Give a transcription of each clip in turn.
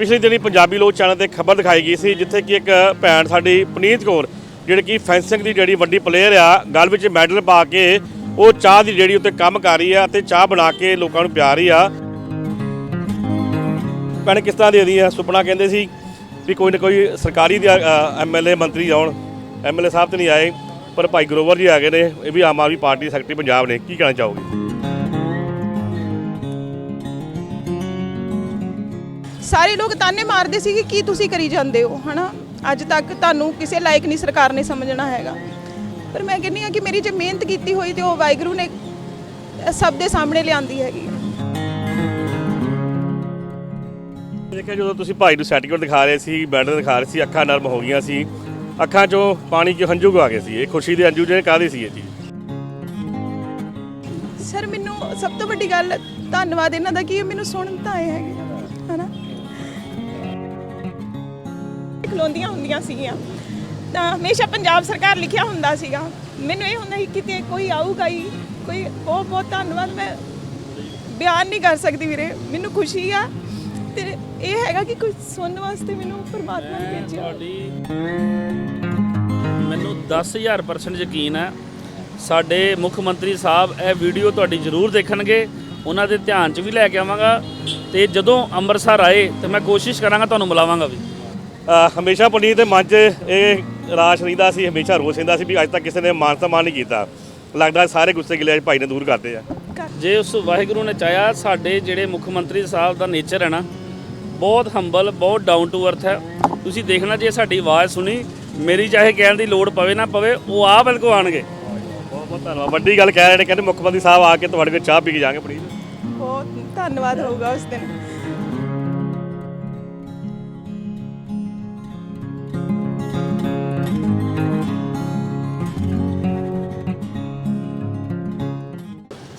ਪਿਛਲੇ ਦਿਨੀ ਪੰਜਾਬੀ ਲੋਕ ਚੈਨਲ ਤੇ ਖਬਰ ਦਿਖਾਈ ਗਈ ਸੀ, ਜਿੱਥੇ ਕਿ ਇੱਕ ਭੈਣ ਸਾਡੀ ਪਨੀਤ ਕੌਰ, ਜਿਹੜੀ ਕਿ ਫੈਂਸਿੰਗ ਦੀ ਜਿਹੜੀ ਵੱਡੀ ਪਲੇਅਰ ਆ, ਗੱਲ ਵਿੱਚ ਮੈਡਲ ਪਾ ਕੇ ਉਹ ਚਾਹ ਦੀ ਜਿਹੜੀ ਉੱਤੇ ਕੰਮ ਕਰ ਰਹੀ ਆ ਤੇ ਚਾਹ ਬਣਾ ਕੇ ਲੋਕਾਂ ਨੂੰ ਪਿਆ ਰਹੀ ਆ। ਭੈਣ ਕਿਸ ਤਰ੍ਹਾਂ ਦੀ ਇਹਦੀ ਆ? ਸੁਪਨਾ ਕਹਿੰਦੇ ਸੀ ਵੀ ਕੋਈ ਨਾ ਕੋਈ ਸਰਕਾਰੀ ਦੇ ਐਮਐਲਏ ਮੰਤਰੀ ਆਉਣ। ਐਮਐਲਏ ਸਾਹਿਬ ਤੇ ਨਹੀਂ ਆਏ, ਪਰ ਭਾਈ ਗਰੋਵਰ ਜੀ ਆ ਗਏ ਨੇ, ਇਹ ਵੀ ਆਮ ਆਦਮੀ ਪਾਰਟੀ ਸੈਕਟਰੀ ਪੰਜਾਬ ਨੇ। ਕੀ ਕਹਿਣਾ ਚਾਹੋਗੇ? ਸਾਰੇ ਲੋਕ ਤਾਨੇ ਮਾਰਦੇ ਸੀ ਕਿ ਕੀ ਤੁਸੀਂ ਕਰੀ ਜਾਂਦੇ ਹੋ ਹਨਾ? ਅੱਜ ਤੱਕ ਤੁਹਾਨੂੰ ਕਿਸੇ ਲਾਇਕ ਨਹੀਂ ਸਰਕਾਰ ਨੇ ਸਮਝਣਾ ਹੈਗਾ। ਪਰ ਮੈਂ ਕਹਿੰਨੀ ਆ ਕਿ ਮੇਰੀ ਜੇ ਮਿਹਨਤ ਕੀਤੀ ਹੋਈ ਤੇ ਉਹ ਵਾਹਿਗੁਰੂ ਨੇ ਸਭ ਦੇ ਸਾਹਮਣੇ ਲਿਆਂਦੀ ਹੈਗੀ। ਦੇਖਿਆ ਜਦੋਂ ਤੁਸੀਂ ਭਾਈ ਨੂੰ ਸਰਟੀਫਿਕੇਟ ਦਿਖਾ ਰਹੇ ਸੀ ਮੈਡਲ ਦਿਖਾ ਰਹੇ ਸੀ ਅੱਖਾਂ ਨਰਮ ਹੋ ਗਈਆਂ ਸੀ ਅੱਖਾਂ 'ਚੋਂ ਪਾਣੀ 'ਚ ਹੰਝੂ ਆ ਗਏ ਸੀ। ਇਹ ਖੁਸ਼ੀ ਦੇ ਹੰਝੂ ਜਿਹੜੇ ਕਾਹਦੇ ਸੀ ਇਹ ਜੀ ਸਰ ਮੈਨੂੰ ਸਭ ਤੋਂ ਵੱਡੀ ਗੱਲ ਧੰਨਵਾਦ ਇਹਨਾਂ ਦਾ ਕਿ ਇਹ ਮੈਨੂੰ ਸੁਣਨ ਤਾਂ ਆਏ ਹੈਗੇ ਖਲੋਂਦੀਆਂ ਹੁੰਦੀਆਂ ਸੀਗੀਆਂ। ਤਾਂ ਹਮੇਸ਼ਾ ਪੰਜਾਬ ਸਰਕਾਰ ਲਿਖਿਆ ਹੁੰਦਾ ਸੀਗਾ। ਮੈਨੂੰ ਇਹ ਹੁੰਦਾ ਸੀ ਕਿਤੇ ਕੋਈ ਆਊਗਾ ਹੀ ਕੋਈ ਬਹੁਤ ਬਹੁਤ ਧੰਨਵਾਦ ਮੈਂ ਬਿਆਨ ਨਹੀਂ ਕਰ ਸਕਦੀ ਵੀਰੇ। ਮੈਨੂੰ ਖੁਸ਼ੀ ਆ ਤੇ ਇਹ ਹੈਗਾ ਕਿ ਕੁਝ ਸੁਣਨ ਵਾਸਤੇ ਮੈਨੂੰ ਪਰਮਾਤਮਾ ਨੇ ਭੇਜਿਆ ਮੈਨੂੰ 10000% ਯਕੀਨ ਹੈ। ਸਾਡੇ ਮੁੱਖ ਮੰਤਰੀ ਸਾਹਿਬ ਇਹ ਵੀਡੀਓ ਤੁਹਾਡੀ ਜ਼ਰੂਰ ਦੇਖਣਗੇ। ਉਹਨਾਂ ਦੇ ਧਿਆਨ 'ਚ ਵੀ ਲੈ ਕੇ ਆਵਾਂਗਾ। ਤੇ ਜਦੋਂ ਅੰਮ੍ਰਿਤਸਰ ਆਏ ਤੇ ਮੈਂ ਕੋਸ਼ਿਸ਼ ਕਰਾਂਗਾ ਤੁਹਾਨੂੰ ਮਿਲਾਵਾਂਗਾ ਵੀ। ਹਮੇਸ਼ਾ ਪਨੀਤ ਦੇ ਮਨ 'ਚ ਇਹ ਰਾਸ਼ ਰਹਿੰਦਾ ਸੀ ਹਮੇਸ਼ਾ ਰੋਸ ਰਹਿੰਦਾ ਸੀ ਵੀ ਅੱਜ ਤੱਕ ਕਿਸੇ ਨੇ ਮਾਨ ਸਨਮਾਨ ਨਹੀਂ ਕੀਤਾ। ਲੱਗਦਾ ਸਾਰੇ ਗੁੱਸੇ ਗਿਲੇ ਅੱਜ ਭਾਈ ਨੇ ਦੂਰ ਕਰਦੇ ਆ। ਜੇ ਉਸ ਵਾਹਿਗੁਰੂ ਨੇ ਚਾਹਿਆ ਸਾਡੇ ਜਿਹੜੇ ਮੁੱਖ ਮੰਤਰੀ ਸਾਹਿਬ ਦਾ ਨੇਚਰ ਹੈ ਨਾ ਬਹੁਤ ਹੰਬਲ ਬਹੁਤ ਡਾਊਨ ਟੂ ਅਰਥ ਹੈ। ਤੁਸੀਂ ਦੇਖਣਾ ਜੇ ਸਾਡੀ ਆਵਾਜ਼ ਸੁਣੀ ਮੇਰੀ ਚਾਹੇ ਕਹਿਣ ਦੀ ਲੋੜ ਪਵੇ ਨਾ ਪਵੇ ਉਹ ਆ ਬਿਲਕੁਲ ਆਣਗੇ ਬਹੁਤ ਬਹੁਤ ਧੰਨਵਾਦ। ਵੱਡੀ ਗੱਲ ਕਹਿ ਰਹੇ ਨੇ ਕਹਿੰਦੇ ਮੁੱਖ ਮੰਤਰੀ ਸਾਹਿਬ ਆ ਕੇ ਤੁਹਾਡੇ ਕੋਲ ਚਾਹ ਪੀ ਕੇ ਜਾਣਗੇ ਪਨੀਤ। ਬਹੁਤ ਧੰਨਵਾਦ ਹੋਊਗਾ ਉਸ ਦਿਨ।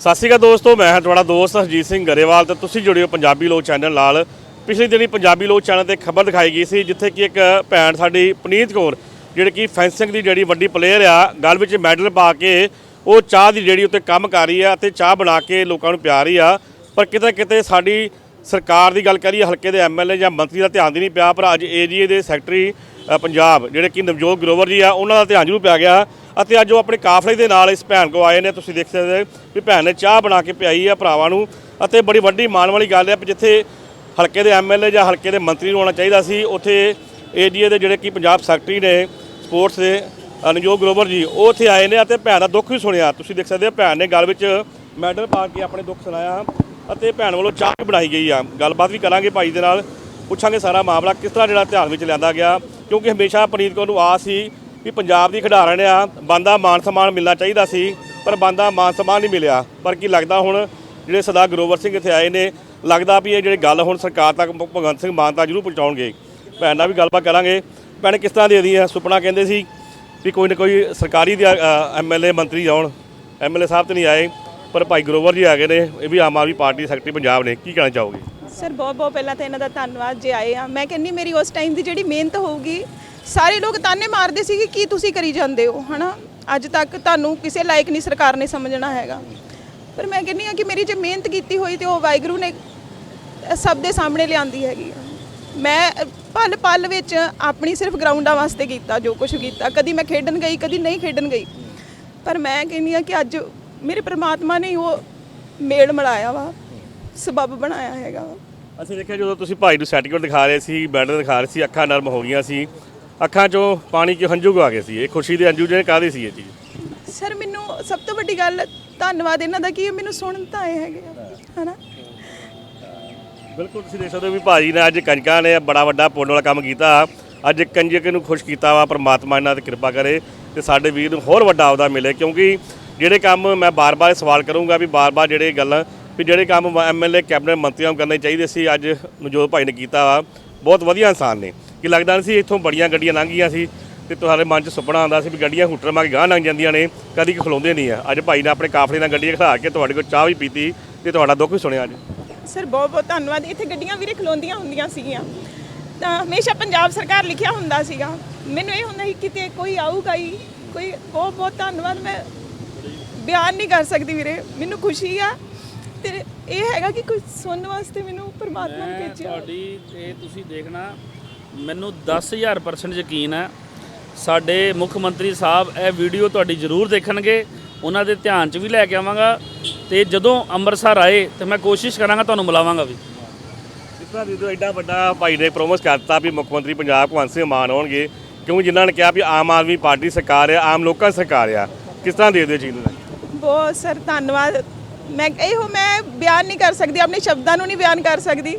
ਸਤਿ ਸ਼੍ਰੀ ਅਕਾਲ ਦੋਸਤੋ, ਮੈਂ ਹਾਂ ਤੁਹਾਡਾ ਦੋਸਤ ਹਰਜੀਤ ਸਿੰਘ ਗਰੇਵਾਲ ਤੇ ਤੁਸੀਂ ਜੁੜੇ ਹੋ ਪੰਜਾਬੀ ਲੋਕ ਚੈਨਲ ਨਾਲ। ਪਿਛਲੇ ਦਿਨੀ ਪੰਜਾਬੀ ਲੋਕ ਚੈਨਲ ਤੇ ਖਬਰ ਦਿਖਾਈ ਗਈ ਸੀ, ਜਿੱਥੇ ਕਿ ਇੱਕ ਭੈਣ ਸਾਡੀ ਪਨੀਤ ਕੌਰ, ਜਿਹੜੀ ਕਿ ਫੈਂਸਿੰਗ ਦੀ ਜਿਹੜੀ ਵੱਡੀ ਪਲੇਅਰ ਆ, ਗੱਲ ਵਿੱਚ ਮੈਡਲ ਪਾ ਕੇ ਉਹ ਚਾਹ ਦੀ ਜਿਹੜੀ ਉੱਤੇ ਕੰਮ ਕਰ ਰਹੀ ਆ ਤੇ ਚਾਹ ਬਣਾ ਕੇ ਲੋਕਾਂ ਨੂੰ ਪਿਆ ਰਹੀ ਆ। ਪਰ ਕਿਤੇ ਨਾ ਕਿਤੇ ਸਾਡੀ ਸਰਕਾਰ ਦੀ ਗੱਲ ਕਰੀਏ, ਹਲਕੇ ਦੇ ਐਮਐਲਏ ਜਾਂ ਮੰਤਰੀ ਦਾ ਧਿਆਨ ਦੀ ਨਹੀਂ ਪਿਆ, ਪਰ ਅੱਜ ਏਜੀਏ ਦੇ ਸੈਕਟਰੀ ਪੰਜਾਬ, ਜਿਹੜੇ ਕਿ ਨਵਜੋਤ ਗਰੋਵਰ ਜੀ ਆ, ਉਹਨਾਂ ਦਾ ਧਿਆਨ ਜ਼ਰੂਰ ਪਿਆ ਗਿਆ। ਅਤੇ ਅੱਜ ਉਹ ਆਪਣੇ ਕਾਫਲੇ ਦੇ ਨਾਲ ਇਸ ਭੈਣ ਕੋ ਆਏ ਨੇ, ਤੁਸੀਂ ਦੇਖ ਸਕਦੇ ਵੀ ਭੈਣ ਨੇ ਚਾਹ ਬਣਾ ਕੇ ਪਿਆਈ ਆ ਭਰਾਵਾਂ ਨੂੰ। ਅਤੇ ਬੜੀ ਵੱਡੀ ਮਾਣ ਵਾਲੀ ਗੱਲ ਹੈ ਵੀ ਜਿੱਥੇ ਹਲਕੇ ਦੇ ਐਮਐਲਏ ਜਾਂ ਹਲਕੇ ਦੇ ਮੰਤਰੀ ਨੂੰ ਆਉਣਾ ਚਾਹੀਦਾ ਸੀ, ਉੱਥੇ ਏਜੀਏ ਦੇ ਜਿਹੜੇ ਕਿ ਪੰਜਾਬ ਸੈਕਟਰੀ ਨੇ, ਸਪੋਰਟਸ ਦੇ ਅਨਜੋਗ ਗਰੋਵਰ ਜੀ, ਉਹ ਉੱਥੇ ਆਏ ਨੇ ਅਤੇ ਭੈਣ ਦਾ ਦੁੱਖ ਵੀ ਸੁਣਿਆ। ਤੁਸੀਂ ਦੇਖ ਸਕਦੇ ਹੋ ਭੈਣ ਨੇ ਗੱਲ ਵਿੱਚ ਮੈਡਲ ਪਾ ਕੇ ਆਪਣੇ ਦੁੱਖ ਸੁਣਾਇਆ ਅਤੇ ਭੈਣ ਵੱਲੋਂ ਚਾਹ ਵੀ ਬਣਾਈ ਗਈ ਆ। ਗੱਲਬਾਤ ਵੀ ਕਰਾਂਗੇ ਭਾਈ ਦੇ ਨਾਲ, ਪੁੱਛਾਂਗੇ ਸਾਰਾ ਮਾਮਲਾ, ਕਿਸ ਤਰ੍ਹਾਂ ਜਿਹੜਾ ਧਿਆਨ ਵਿੱਚ ਲਿਆਂਦਾ ਗਿਆ। ਕਿਉਂਕਿ ਹਮੇਸ਼ਾ ਪਨੀਤ ਕੌਰ ਨੂੰ ਆਸ ਸੀ ਵੀ ਪੰਜਾਬ ਦੀ ਖਿਡਾਰਨ ਆ, ਬੰਦਾ ਮਾਨ ਸਨਮਾਨ ਮਿਲਣਾ ਚਾਹੀਦਾ ਸੀ, ਪਰ ਬੰਦਾ ਮਾਨ ਸਨਮਾਨ ਨਹੀਂ ਮਿਲਿਆ। ਪਰ ਕੀ ਲੱਗਦਾ ਹੁਣ ਜਿਹੜੇ ਸਰਦਾਰ ਗਰੋਵਰ ਸਿੰਘ ਇੱਥੇ ਆਏ ਨੇ, ਲੱਗਦਾ ਵੀ ਇਹ ਜਿਹੜੀ ਗੱਲ ਹੁਣ ਸਰਕਾਰ ਤੱਕ ਭਗਵੰਤ ਸਿੰਘ ਮਾਨ ਤਾਂ ਜ਼ਰੂਰ ਪਹੁੰਚਾਉਣਗੇ। ਭੈਣ ਨਾਲ ਵੀ ਗੱਲਬਾਤ ਕਰਾਂਗੇ। ਭੈਣ, ਕਿਸ ਤਰ੍ਹਾਂ ਦੇ ਦੀ ਹੈ ਸੁਪਨਾ ਕਹਿੰਦੇ ਸੀ ਵੀ ਕੋਈ ਨਾ ਕੋਈ ਸਰਕਾਰੀ ਦੇ ਐਮਐਲਏ ਮੰਤਰੀ ਆਉਣ। ਐਮਐਲਏ ਸਾਹਿਬ ਤੇ ਨਹੀਂ ਆਏ, ਪਰ ਭਾਈ ਗਰੋਵਰ ਜੀ ਆ ਗਏ ਨੇ, ਇਹ ਵੀ ਆਮ ਆਦਮੀ ਪਾਰਟੀ ਦੇ ਸੈਕਟਰੀ ਪੰਜਾਬ ਨੇ। ਕੀ ਕਹਿਣਾ ਚਾਹੋਗੇ? ਸਰ, ਬਹੁਤ ਬਹੁਤ ਪਹਿਲਾਂ ਤਾਂ ਇਹਨਾਂ ਦਾ ਧੰਨਵਾਦ ਜੇ ਆਏ ਆ। ਮੈਂ ਕਹਿੰਨੀ ਮੇਰੀ ਉਸ ਟਾਈਮ ਦੀ ਜਿਹੜੀ ਮਿਹਨਤ ਹੋਊਗੀ, ਸਾਰੇ ਲੋਕ ਤਾਨੇ ਮਾਰਦੇ ਸੀ ਕਿ ਕੀ ਤੁਸੀਂ ਕਰੀ ਜਾਂਦੇ ਹੋ, ਹਨਾ? ਅੱਜ ਤੱਕ ਤੁਹਾਨੂੰ ਕਿਸੇ ਲਾਇਕ ਨਹੀਂ ਸਰਕਾਰ ਨੇ ਸਮਝਣਾ ਹੈਗਾ। ਪਰ ਮੈਂ ਕਹਿੰਨੀ ਆ ਕਿ ਮੇਰੀ ਜੇ ਮਿਹਨਤ ਕੀਤੀ ਹੋਈ ਤੇ ਉਹ ਵਾਹਿਗੁਰੂ ਨੇ ਸਭ ਦੇ ਸਾਹਮਣੇ ਲਿਆਂਦੀ ਹੈਗੀ ਆ। ਮੈਂ ਪਲ ਪਲ ਵਿੱਚ ਆਪਣੀ ਸਿਰਫ ਗਰਾਊਂਡਾਂ ਵਾਸਤੇ ਕੀਤਾ, ਜੋ ਕੁਝ ਕੀਤਾ। ਕਦੀ ਮੈਂ ਖੇਡਣ ਗਈ, ਕਦੀ ਨਹੀਂ ਖੇਡਣ ਗਈ। ਪਰ ਮੈਂ ਕਹਿੰਨੀ ਆ ਕਿ ਅੱਜ ਮੇਰੇ ਪ੍ਰਮਾਤਮਾ ਨੇ ਉਹ ਮੇਲ ਮਿਲਾਇਆ ਵਾ। ਸਬਬ ਬਣਾਇਆ ਹੈਗਾ। ਅਸੀਂ ਦੇਖਿਆ ਜਦੋਂ ਤੁਸੀਂ ਭਾਈ ਨੂੰ ਸਰਟੀਫਿਕੇਟ ਦਿਖਾ ਰਹੇ ਸੀ ਮੈਡਲ ਦਿਖਾ ਰਹੇ ਸੀ ਅੱਖਾਂ ਨਰਮ ਹੋ ਗਈਆਂ ਸੀ ਅੱਖਾਂ 'ਚੋਂ ਪਾਣੀ 'ਚ ਹੰਝੂ ਆ ਗਏ ਸੀ। ਇਹ ਖੁਸ਼ੀ ਦੇ ਹੰਝੂ ਜਿਹੜੇ ਕਾਹਦੇ ਸੀ ਇਹ ਚੀਜ਼? ਸਰ ਮੈਨੂੰ ਸਭ ਤੋਂ ਵੱਡੀ ਗੱਲ ਧੰਨਵਾਦ ਇਹਨਾਂ ਦਾ ਕਿ ਇਹ ਮੈਨੂੰ ਸੁਣਨ ਤਾਂ ਆਏ ਹੈਗੇ ਆ, ਹਨਾ? ਬਿਲਕੁਲ ਤੁਸੀਂ ਦੇਖ ਸਕਦੇ ਹੋ ਵੀ ਭਾਜੀ ਨੇ ਅੱਜ ਕੰਜਕਾਂ ਨੇ ਬੜਾ ਵੱਡਾ ਪੁੰਨ ਵਾਲਾ ਕੰਮ ਕੀਤਾ। ਅੱਜ ਕੰਜਕ ਨੂੰ ਖੁਸ਼ ਕੀਤਾ ਵਾ ਪਰਮਾਤਮਾ ਇਹਨਾਂ ਤੇ ਕਿਰਪਾ ਕਰੇ ਤੇ ਸਾਡੇ ਵੀਰ ਨੂੰ ਹੋਰ ਵੱਡਾ ਅਹੁਦਾ ਮਿਲੇ ਕਿਉਂਕਿ ਜਿਹੜੇ ਕੰਮ ਮੈਂ ਬਾਰ-ਬਾਰ ਸਵਾਲ ਕਰੂੰਗਾ ਵੀ ਬਾਰ-ਬਾਰ ਜਿਹੜੇ ਗੱਲਾਂ ਵੀ ਜਿਹੜੇ ਕੰਮ ਐਮਐਲਏ ਕੈਬਨਿਟ ਮੰਤਰੀਆਂ ਨੂੰ ਕਰਨੇ ਚਾਹੀਦੇ ਸੀ, ਅੱਜ ਨਵਜੋਤ ਭਾਈ ਨੇ ਕੀਤਾ ਵਾ। ਬਹੁਤ ਵਧੀਆ ਇਨਸਾਨ ਨੇ। ਕਿ ਲੱਗਦਾ ਨਹੀਂ ਸੀ ਇੱਥੋਂ ਬੜੀਆਂ ਗੱਡੀਆਂ ਲੰਘੀਆਂ ਸੀ ਤੇ ਤੁਹਾਡੇ ਮਨ 'ਚ ਸੁਪਨਾ ਆਉਂਦਾ ਸੀ ਵੀ ਗੱਡੀਆਂ ਹੂਟਰ ਮਾ ਕੇ ਗਾਂਹ ਲੰਘ ਜਾਂਦੀਆਂ ਨੇ, ਕਦੀ ਖਲੋਂਦੇ ਨਹੀਂ ਆ। ਅੱਜ ਭਾਈ ਨੇ ਆਪਣੇ ਕਾਫਲੇ ਨਾਲ ਗੱਡੀਆਂ ਖੜਾ ਕੇ ਤੁਹਾਡੇ ਕੋਲ ਚਾਹ ਵੀ ਪੀਤੀ ਤੇ ਤੁਹਾਡਾ ਦੁੱਖ ਵੀ ਸੁਣਿਆ ਅੱਜ। ਸਰ, ਬਹੁਤ ਬਹੁਤ ਧੰਨਵਾਦ। ਇੱਥੇ ਗੱਡੀਆਂ ਵੀਰੇ ਖਲੋਂਦੀਆਂ ਹੁੰਦੀਆਂ ਸੀਗੀਆਂ। ਤਾਂ ਹਮੇਸ਼ਾ ਪੰਜਾਬ ਸਰਕਾਰ ਲਿਖਿਆ ਹੁੰਦਾ ਸੀਗਾ। ਮੈਨੂੰ ਇਹ ਹੁੰਦਾ ਸੀ, ਕਿਤੇ ਕੋਈ ਆਊਗਾ ਹੀ, ਕੋਈ ਬਹੁਤ ਬਹੁਤ ਧੰਨਵਾਦ। ਮੈਂ ਬਿਆਨ ਨਹੀਂ ਕਰ ਸਕਦੀ ਵੀਰੇ। ਮੈਨੂੰ ਖੁਸ਼ੀ ਆ ਤੇ ਇਹ ਹੈਗਾ ਕਿ ਕੁਝ ਸੁਣਨ ਵਾਸਤੇ ਮੈਨੂੰ ਪਰਮਾਤਮਾ ਨੇ ਮੈਂ ਭੇਜਿਆ ਤੁਹਾਡੀ ਇਹ ਤੁਸੀਂ ਦੇਖਣਾ ਮੈਨੂੰ 10000% ਯਕੀਨ ਹੈ। ਸਾਡੇ ਮੁੱਖ ਮੰਤਰੀ ਸਾਹਿਬ ਇਹ ਵੀਡੀਓ ਤੁਹਾਡੀ ਜ਼ਰੂਰ ਦੇਖਣਗੇ। ਉਹਨਾਂ ਦੇ ਧਿਆਨ 'ਚ ਵੀ ਲੈ ਕੇ ਆਵਾਂਗਾ ਤੇ ਜਦੋਂ ਅੰਮ੍ਰਿਤਸਰ ਆਏ ਤੇ ਮੈਂ ਕੋਸ਼ਿਸ਼ ਕਰਾਂਗਾ ਤੁਹਾਨੂੰ ਮਿਲਾਵਾਂਗਾ ਵੀ। ਇਸ ਤਰ੍ਹਾਂ ਜਦੋਂ ਐਡਾ ਵੱਡਾ ਭਾਈ ਨੇ ਪ੍ਰੋਮਿਸ ਕਰਤਾ ਵੀ ਮੁੱਖ ਮੰਤਰੀ ਪੰਜਾਬ ਭਗਵੰਤ ਸਿੰਘ ਮਾਨ ਹੋਣਗੇ ਕਿਉਂਕਿ ਜਿਨ੍ਹਾਂ ਨੇ ਕਿਹਾ ਵੀ ਆਮ ਆਦਮੀ ਪਾਰਟੀ ਸਰਕਾਰ ਆ ਆਮ ਲੋਕਾਂ ਦੀ ਸਰਕਾਰ ਆ ਕਿਸ ਤਰ੍ਹਾਂ ਦੇਖਦੇ ਹੋ ਚੀਜ਼ ਨੂੰ ਬਹੁਤ ਸਰ ਧੰਨਵਾਦ। ਮੈਂ ਇਹੋ ਮੈਂ ਬਿਆਨ ਨਹੀਂ ਕਰ ਸਕਦੀ ਆਪਣੇ ਸ਼ਬਦਾਂ ਨੂੰ ਨਹੀਂ ਬਿਆਨ ਕਰ ਸਕਦੀ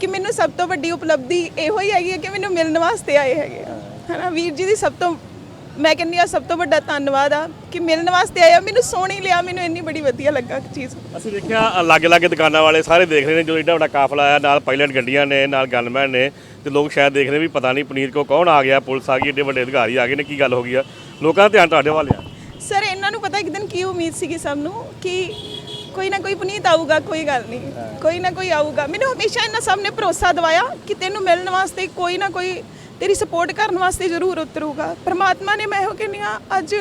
ਕਿ ਮੈਨੂੰ ਸਭ ਤੋਂ ਵੱਡੀ ਉਪਲਬਧੀ ਇਹੋ ਹੀ ਹੈਗੀ ਹੈ ਕਿ ਮੈਨੂੰ ਮਿਲਣ ਵਾਸਤੇ ਆਏ ਹੈਗੇ ਆ। ਹਨਾ ਵੀਰ ਜੀ ਦੀ ਸਭ ਤੋਂ ਮੈਂ ਕਹਿੰਦੀ ਆ ਸਭ ਤੋਂ ਵੱਡਾ ਧੰਨਵਾਦ ਆ ਕਿ ਮਿਲਣ ਵਾਸਤੇ ਆਏ ਆ। ਮੈਨੂੰ ਸੋਹਣੀ ਲਿਆ ਮੈਨੂੰ ਇੰਨੀ ਬੜੀ ਵਧੀਆ ਲੱਗਾ ਚੀਜ਼। ਅਸੀਂ ਦੇਖਿਆ ਅਲੱਗ ਅਲੱਗ ਦੁਕਾਨਾਂ ਵਾਲੇ ਸਾਰੇ ਦੇਖ ਰਹੇ ਨੇ ਜਦੋਂ ਏਡਾ ਵੱਡਾ ਕਾਫਲਾ ਆਇਆ ਨਾਲ ਪਾਇਲਟ ਗੱਡੀਆਂ ਨੇ ਨਾਲ ਗਨਮੈਨ ਨੇ ਤੇ ਲੋਕ ਸ਼ਾਇਦ ਦੇਖ ਰਹੇ ਵੀ ਪਤਾ ਨਹੀਂ ਪਨੀਰ ਕੋ ਕੌਣ ਆ ਗਿਆ ਪੁਲਿਸ ਆ ਗਈ ਏਡੇ ਵੱਡੇ ਅਧਿਕਾਰੀ ਆ ਗਏ ਨੇ ਕੀ ਗੱਲ ਹੋ ਗਈ ਆ? ਲੋਕਾਂ ਦਾ ਧਿਆਨ ਤੁਹਾਡੇ ਵੱਲ ਆ। ਸਰ ਇਹਨਾਂ ਨੂੰ ਪਤਾ ਇੱਕ ਦਿਨ ਕੀ ਉਮੀਦ ਸੀਗੀ ਸਭ ਨੂੰ? ਕਿ ਕੋਈ ਨਾ ਕੋਈ ਪੁਨੀਤ ਆਊਗਾ, ਕੋਈ ਗੱਲ ਨਹੀਂ। ਕੋਈ ਨਾ ਕੋਈ ਆਊਗਾ। ਮੈਨੂੰ ਹਮੇਸ਼ਾ ਇਹਨਾਂ ਸਭ ਨੇ ਭਰੋਸਾ ਦਿਵਾਇਆ ਕਿ ਤੈਨੂੰ ਮਿਲਣ ਵਾਸਤੇ ਕੋਈ ਨਾ ਕੋਈ ਤੇਰੀ ਸਪੋਰਟ ਕਰਨ ਵਾਸਤੇ ਜ਼ਰੂਰ ਉਤਰੂਗਾ। ਪਰਮਾਤਮਾ ਨੇ ਮੈਂ ਇਹੋ ਕਹਿੰਦੀ ਹਾਂ, ਅੱਜ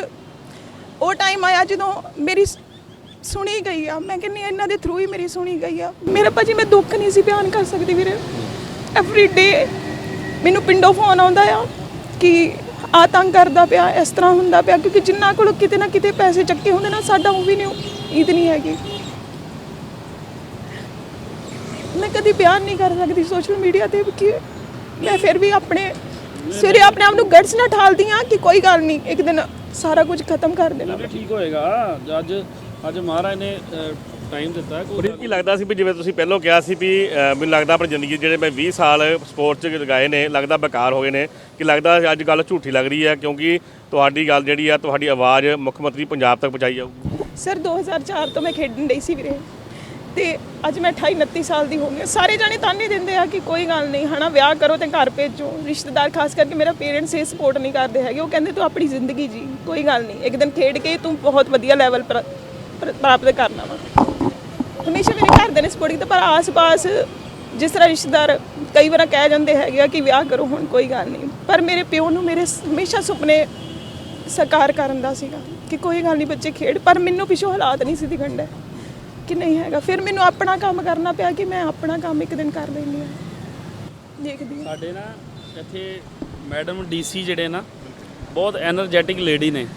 ਉਹ ਟਾਈਮ ਆਇਆ ਜਦੋਂ ਮੇਰੀ ਸੁਣੀ ਗਈ ਆ। ਮੈਂ ਕਹਿੰਦੀ ਹਾਂ, ਇਹਨਾਂ ਦੇ ਥਰੂ ਹੀ ਮੇਰੀ ਸੁਣੀ ਗਈ ਆ। ਮੇਰਾ ਭਾਜੀ, ਮੈਂ ਦੁੱਖ ਨਹੀਂ ਸੀ ਬਿਆਨ ਕਰ ਸਕਦੀ ਵੀਰੇ। ਐਵਰੀ ਡੇ ਮੈਨੂੰ ਪਿੰਡੋਂ ਫੋਨ ਆਉਂਦਾ ਆ ਕਿ ਆ ਤੰਗ ਕਰਦਾ ਪਿਆ, ਇਸ ਤਰ੍ਹਾਂ ਹੁੰਦਾ ਪਿਆ। ਕਿਉਂਕਿ ਜਿੰਨਾ ਕੋਲ ਕਿਤੇ ਨਾ ਕਿਤੇ ਪੈਸੇ ਚੱਕੇ ਹੁੰਦੇ ਨਾ, ਸਾਡਾ ਉਹ ਵੀ ਨਹੀਂ ਈਦ ਨਹੀਂ ਹੈਗੀ। ਮੈਂ ਕਦੀ ਬਿਆਨ ਨਹੀਂ ਕਰ ਸਕਦੀ ਸੋਸ਼ਲ ਮੀਡੀਆ ਤੇ ਵੀ ਕਿ ਮੈਂ ਫਿਰ ਵੀ ਆਪਣੇ ਸਵੇਰੇ ਆਪਣੇ ਆਪ ਨੂੰ ਗਟਸ ਨਾਲ ਠਾਲਦੀ ਆ ਕਿ ਕੋਈ ਗੱਲ ਨਹੀਂ ਇੱਕ ਦਿਨ ਸਾਰਾ ਕੁਝ ਖਤਮ ਕਰ ਦੇਣਾ। ਇਹ ਠੀਕ ਹੋਏਗਾ। ਅੱਜ ਅੱਜ ਮਹਾਰਾਜ ਨੇ ਟਾਈਮ ਦਿੱਤਾ ਕੋਈ ਕੀ ਲੱਗਦਾ ਸੀ ਵੀ ਜਿਵੇਂ ਤੁਸੀਂ ਪਹਿਲਾਂ ਕਿਹਾ ਸੀ ਵੀ ਮੈਨੂੰ ਲੱਗਦਾ ਆਪਣੀ ਜ਼ਿੰਦਗੀ ਜਿਹੜੇ ਮੈਂ 20 ਸਾਲ ਸਪੋਰਟਸ 'ਚ ਲਗਾਏ ਨੇ ਲੱਗਦਾ ਬੇਕਾਰ ਹੋ ਗਏ ਨੇ ਕਿ ਲੱਗਦਾ ਅੱਜ ਗੱਲ ਝੂਠੀ ਲੱਗ ਰਹੀ ਹੈ ਕਿਉਂਕਿ ਤੁਹਾਡੀ ਗੱਲ ਜਿਹੜੀ ਆ ਤੁਹਾਡੀ ਆਵਾਜ਼ ਮੁੱਖ ਮੰਤਰੀ ਪੰਜਾਬ ਤੱਕ ਪਹੁੰਚਾਈ ਜਾਊਗੀ। ਸਰ 2004 ਤੋਂ ਮੈਂ ਖੇਡਣ ਡਈ ਸੀ ਵੀਰੇ। ਤੇ ਅੱਜ ਮੈਂ 28 29 ਸਾਲ ਦੀ ਹੋ ਗਈ ਹਾਂ। ਸਾਰੇ ਜਾਣੇ ਤਾਨੇ ਦਿੰਦੇ ਆ ਕਿ ਕੋਈ ਗੱਲ ਨਹੀਂ, ਹਨਾ, ਵਿਆਹ ਕਰੋ ਤੇ ਘਰ ਭੇਜੋ। ਰਿਸ਼ਤੇਦਾਰ ਖਾਸ ਕਰਕੇ ਮੇਰਾ ਪੇਰੈਂਟਸ ਇਹ ਸਪੋਰਟ ਨਹੀਂ ਕਰਦੇ ਹੈਗੇ। ਉਹ ਕਹਿੰਦੇ ਤੂੰ ਆਪਣੀ ਜ਼ਿੰਦਗੀ ਜੀ, ਕੋਈ ਗੱਲ ਨਹੀਂ। ਇੱਕ ਦਿਨ ਖੇਡ ਕੇ ਤੂੰ ਬਹੁਤ ਵਧੀਆ ਲੈਵਲ ਪ੍ਰਾਪਤ ਕਰਨਾ ਵਾ। ਹਮੇਸ਼ਾ ਮੇਰੇ ਘਰ ਦੇ ਨੇ ਸਪੋਰਟ ਕੀਤਾ, ਪਰ ਆਸ-ਪਾਸ ਜਿਸ ਤਰ੍ਹਾਂ ਰਿਸ਼ਤੇਦਾਰ ਕਈ ਵਾਰ ਕਹਿ ਜਾਂਦੇ ਹੈਗੇ ਆ ਕਿ ਵਿਆਹ ਕਰੋ, ਹੁਣ ਕੋਈ ਗੱਲ ਨਹੀਂ। ਪਰ ਮੇਰੇ ਪਿਓ ਨੂੰ ਮੇਰੇ ਸ- ਹਮੇਸ਼ਾ ਸੁਪਨੇ ਸਾਕਾਰ ਕਰਨ ਦਾ ਸੀਗਾ ਕਿ ਕੋਈ ਗੱਲ ਨਹੀਂ ਬੱਚੇ ਖੇਡ। ਪਰ ਮੈਨੂੰ ਪਿੱਛੋਂ ਹਾਲਾਤ ਨਹੀਂ ਸੀ ਦਿਖਣ ਡਏ। ਕਿ ਨਹੀਂ ਹੈਗਾ। ਫਿਰ ਮੈਨੂੰ ਆਪਣਾ ਕੰਮ ਕਰਨਾ ਪਿਆ ਕਿ ਮੈਂ ਆਪਣਾ ਕੰਮ ਇੱਕ ਦਿਨ ਕਰ ਲੈਂਦੀ ਹਾਂ। ਦੇਖਦੀ ਹਾਂ। ਸਾਡੇ ਨਾ ਇੱਥੇ ਮੈਡਮ ਡੀਸੀ ਜਿਹੜੇ ਨਾ, ਬਹੁਤ એનર્ਜੈਟਿਕ ਲੇਡੀ ਨੇ।